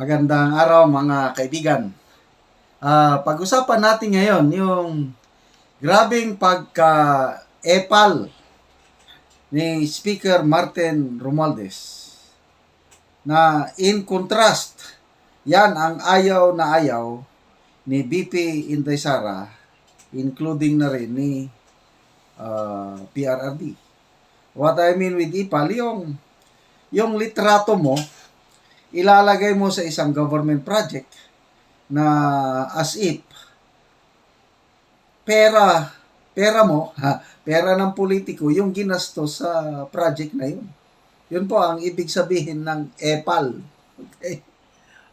Magandang araw mga kaibigan. Ah, pag-usapan natin ngayon yung grabing pagka-epal ni Speaker Martin Romualdez na in contrast, yan ang ayaw na ayaw ni BP Inday Sara including na rin ni ah, PRRD. What I mean with ipal, yung, yung litrato mo, ilalagay mo sa isang government project na as if pera pera mo ha, pera ng politiko yung ginastos sa project na yun. Yun po ang ibig sabihin ng EPAL okay?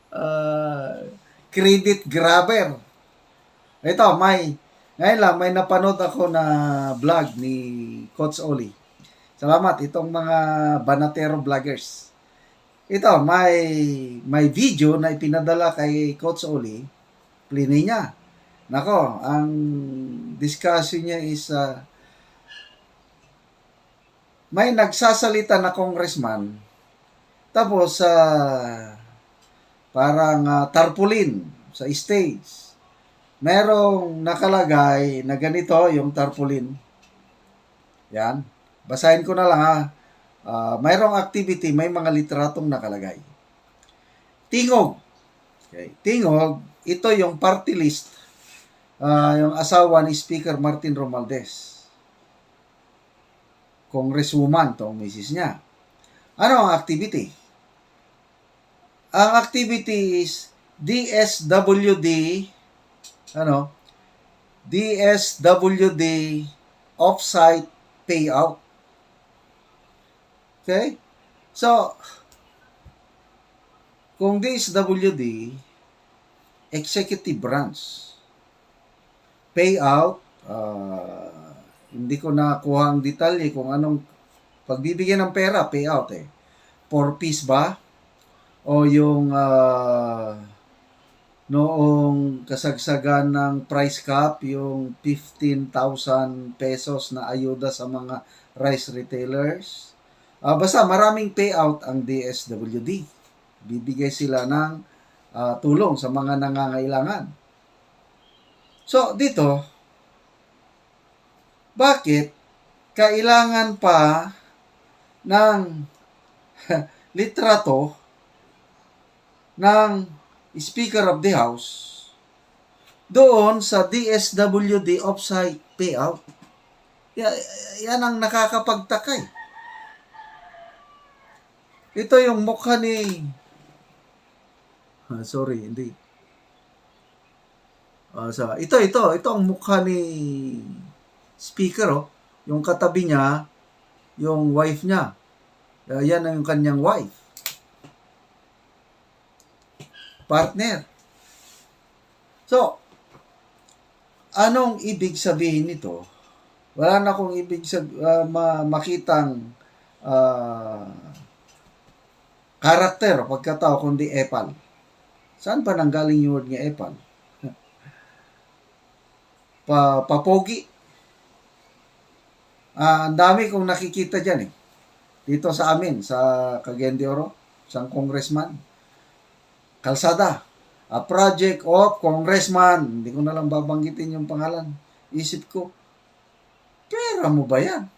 Ah, credit grabber. Ito may ngayon lang may napanood ako na vlog ni Coach Oli. Salamat itong mga banatero vloggers ito, may may video na ipinadala kay Coach Oli. Plinay niya. Nako, ang discussion niya is uh, may nagsasalita na congressman tapos sa parang ah, tarpaulin sa stage. Merong nakalagay na ganito yung tarpaulin. Yan. Basahin ko na lang ha. Ah, mayroong activity, may mga litratong nakalagay. Tingog. Okay. Tingog, ito yung party list. ah, yung asawa ni Speaker Martin Romualdez. Congresswoman, tong misis niya. Ano ang activity? Ang activity is DSWD, ano, DSWD offsite payout. Okay? So, kung DSWD, executive branch, payout, ah, hindi ko nakuha ang detalye kung anong pagbibigyan ng pera, payout eh. For piece ba? O yung ah, noong kasagsagan ng price cap, yung 15,000 pesos na ayuda sa mga rice retailers. Ah, basta maraming payout ang DSWD. Bibigay sila ng ah, tulong sa mga nangangailangan. So, dito, bakit kailangan pa ng litrato ng Speaker of the House doon sa DSWD offsite payout? Ya- Yan ang nakakapagtaka eh. Ito yung mukha ni... Ah, sorry, hindi. Ah, sa ito, ito. Ito ang mukha ni speaker, oh. Yung katabi niya, yung wife niya. Ah, yan ang yung kanyang wife. Partner. So, anong ibig sabihin nito? Wala na akong ibig sab- ma- makitang ah, karakter o pagkatao kundi epal. Saan ba nanggaling yung word nga epal? Pa, papogi. Ah, ang dami kong nakikita dyan eh. Dito sa amin, sa Cagayan Oro, isang congressman. Kalsada. A project of congressman. Hindi ko na lang babanggitin yung pangalan. Isip ko, pera mo ba yan?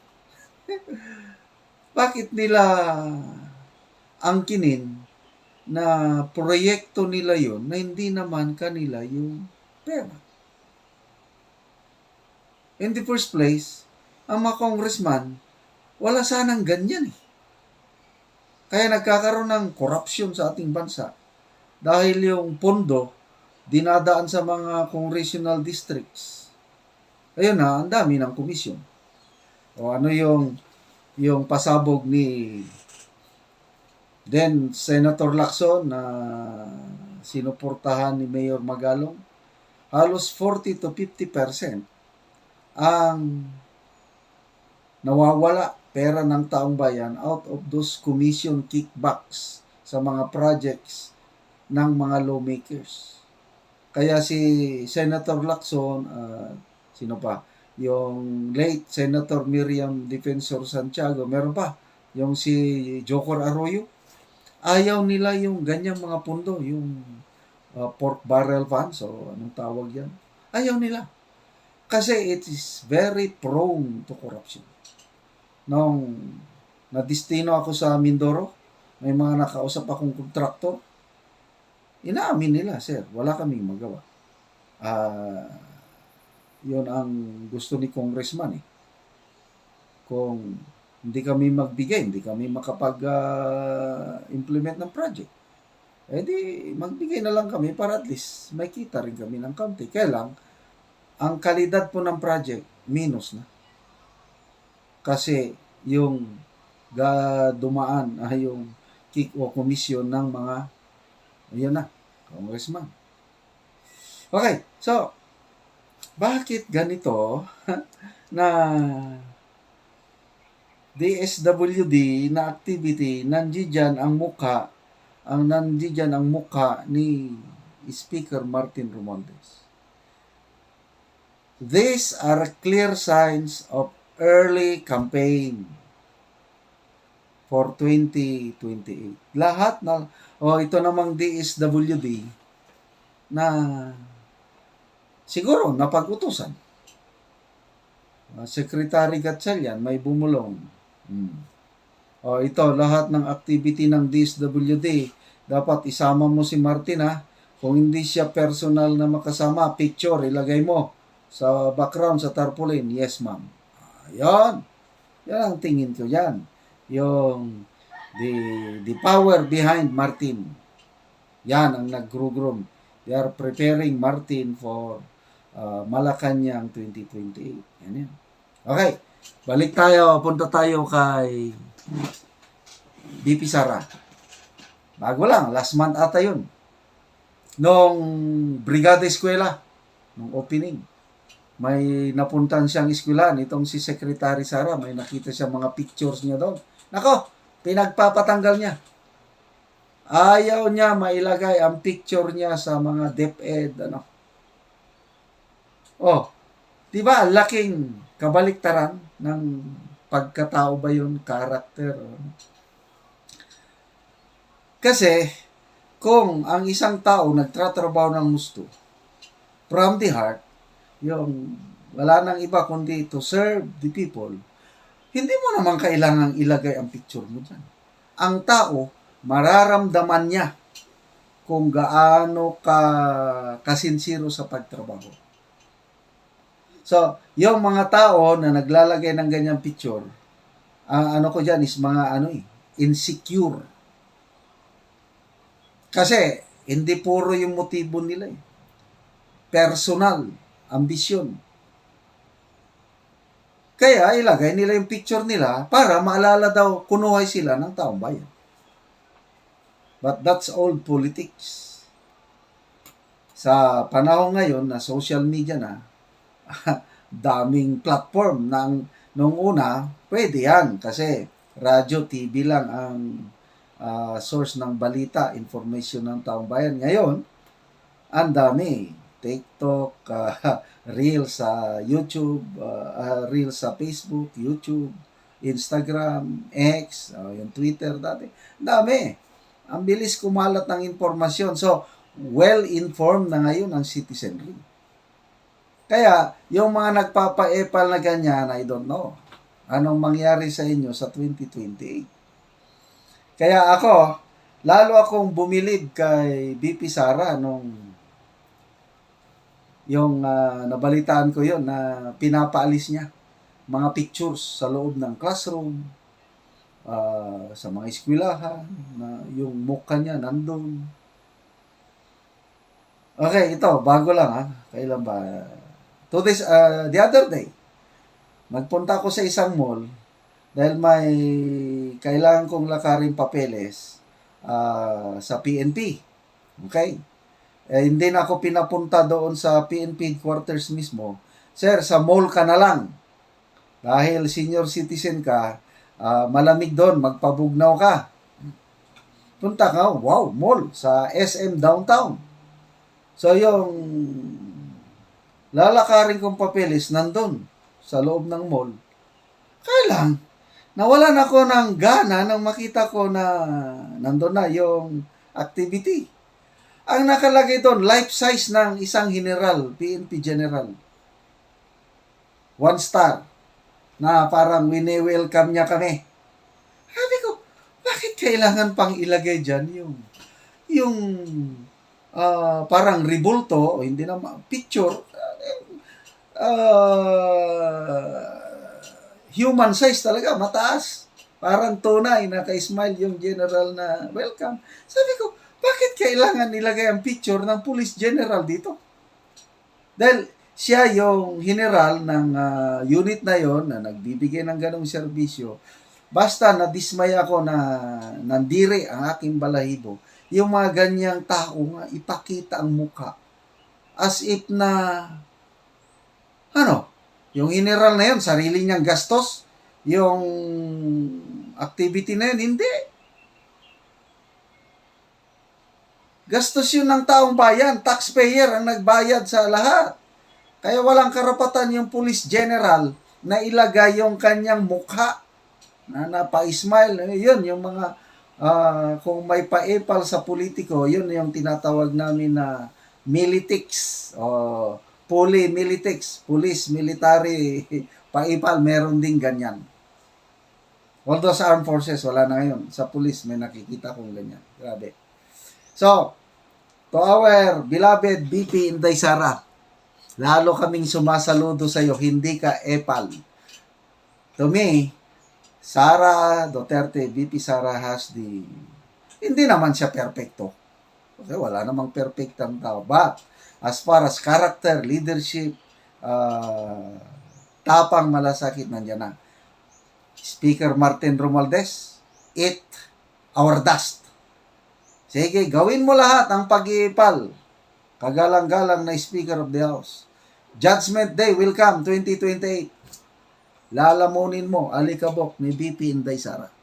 Bakit nila angkinin na proyekto nila yon na hindi naman kanila yung pera? In the first place, ang mga congressman, wala sanang ganyan eh. Kaya nagkakaroon ng corruption sa ating bansa dahil yung pondo dinadaan sa mga congressional districts. Ayun na, ang dami ng komisyon. O ano yung yung pasabog ni then Senator Lacson na sinuportahan ni Mayor Magalong halos 40 to 50% ang nawawala pera ng taong bayan out of those commission kickbacks sa mga projects ng mga lawmakers. Kaya si Senator Lacson, ah, sino pa? Yung late Senator Miriam Defensor Santiago, meron pa. Yung si Jocor Arroyo. Ayaw nila yung ganyang mga pundo, yung uh, pork barrel funds, o anong tawag yan. Ayaw nila. Kasi it is very prone to corruption. Nung nadistino ako sa Mindoro, may mga nakausap akong kontraktor, inaamin nila, sir, wala kaming magawa. Ah, yun ang gusto ni congressman eh. Kung hindi kami magbigay, hindi kami makapag-implement ng project. Eh di, magbigay na lang kami para at least may kita rin kami ng kaunti. Kaya lang, ang kalidad po ng project, minus na. Kasi yung ga dumaan ay yung kick o commission ng mga ayun na, congressman. Okay, so bakit ganito na DSWD na activity nandiyan ang muka ang nandiyan ang muka ni Speaker Martin Romualdez. These are clear signs of early campaign for 2028. Lahat na, oh, ito namang DSWD na siguro napag-utusan. Secretary Gatchalian may bumulong. Hmm. O ito, lahat ng activity ng DSWD, dapat isama mo si Martin ha. Kung hindi siya personal na makasama, picture, ilagay mo sa background, sa tarpaulin. Yes, ma'am. Ayan. Yan ang tingin ko yan. Yung the, the power behind Martin. Yan ang nag-groom. They are preparing Martin for uh, Malacanang 2028. Yan yan. Okay. Balik tayo. Punta tayo kay BP Sara. Bago lang. Last month ata yun. Nung Brigada Eskwela. Nung opening may napuntan siyang eskwelahan, itong si Secretary Sara, may nakita siya mga pictures niya doon. Nako, pinagpapatanggal niya. Ayaw niya mailagay ang picture niya sa mga DepEd, ano. Oh, di ba, laking kabaliktaran ng pagkatao ba yun, character, ano? Kasi, kung ang isang tao nagtratrabaho ng gusto, from the heart, yung wala nang iba kundi to serve the people, hindi mo naman kailangang ilagay ang picture mo dyan. Ang tao, mararamdaman niya kung gaano ka kasinsiro sa pagtrabaho. So, yung mga tao na naglalagay ng ganyang picture, ang ano ko dyan is mga ano eh, insecure. Kasi, hindi puro yung motibo nila eh. Personal ambisyon. Kaya ilagay nila yung picture nila para maalala daw kunuhay sila ng taong bayan. But that's old politics. Sa panahon ngayon na social media na, daming platform ng nung una, pwede yan kasi radyo, TV lang ang uh, source ng balita, information ng taong bayan. Ngayon, ang dami TikTok, uh, Reels sa YouTube, uh, uh, Reels sa Facebook, YouTube, Instagram, X, uh, yung Twitter dati. Dami. Ang bilis kumalat ng impormasyon. So, well-informed na ngayon ang citizenry. Kaya, yung mga nagpapa-epal na ganyan, I don't know. Anong mangyari sa inyo sa 2028? Kaya ako, lalo akong bumilib kay BP Sara nung yung uh, nabalitaan ko yon na pinapaalis niya mga pictures sa loob ng classroom, uh, sa mga eskwelahan, na yung mukha niya nandun. Okay, ito, bago lang ha. Kailan ba? To this, uh, the other day, nagpunta ako sa isang mall dahil may kailangan kong lakarin papeles uh, sa PNP. Okay? eh, hindi na ako pinapunta doon sa PNP headquarters mismo. Sir, sa mall ka na lang. Dahil senior citizen ka, uh, malamig doon, magpabugnaw ka. Punta ka, wow, mall, sa SM downtown. So yung lalakarin kong papeles nandun sa loob ng mall. Kaya lang, nawalan ako ng gana nang makita ko na nandun na yung activity. Ang nakalagay doon, life size ng isang general, PNP general. One star. Na parang wini-welcome niya kami. Sabi ko, bakit kailangan pang ilagay dyan yung, yung ah, parang ribulto, o hindi na picture, ah, human size talaga, mataas. Parang tunay, naka-smile yung general na welcome. Sabi ko, bakit kailangan nilagay ang picture ng police general dito? Dahil siya yung general ng ah, unit na yon na nagbibigay ng ganong serbisyo. Basta nadismay ako na nandiri ang aking balahibo, yung mga ganyang tao nga ipakita ang muka as if na ano, yung general na yun, sarili niyang gastos, yung activity na yun, hindi. Gastos yun ng taong bayan, taxpayer ang nagbayad sa lahat. Kaya walang karapatan yung police general na ilagay yung kanyang mukha na napa-smile. Yun, yung mga, ah, kung may paepal sa politiko, yun yung tinatawag namin na militics o puli militics, police, military, paipal, meron din ganyan. Although sa armed forces, wala na ngayon. Sa police, may nakikita kong ganyan. Grabe. So, to our beloved BP Inday Sara, lalo kaming sumasaludo sa iyo, hindi ka epal. To me, Sara Duterte, VP Sara has the, hindi naman siya perfecto. Kasi wala namang perfect ang tao. But, as far as character, leadership, uh, tapang malasakit, nandiyan na. Speaker Martin Romualdez, eat our dust. Sige, gawin mo lahat ang pag-iipal. Kagalang-galang na Speaker of the House. Judgment Day will come, 2028. Lalamunin mo, alikabok ni BP Inday Sara.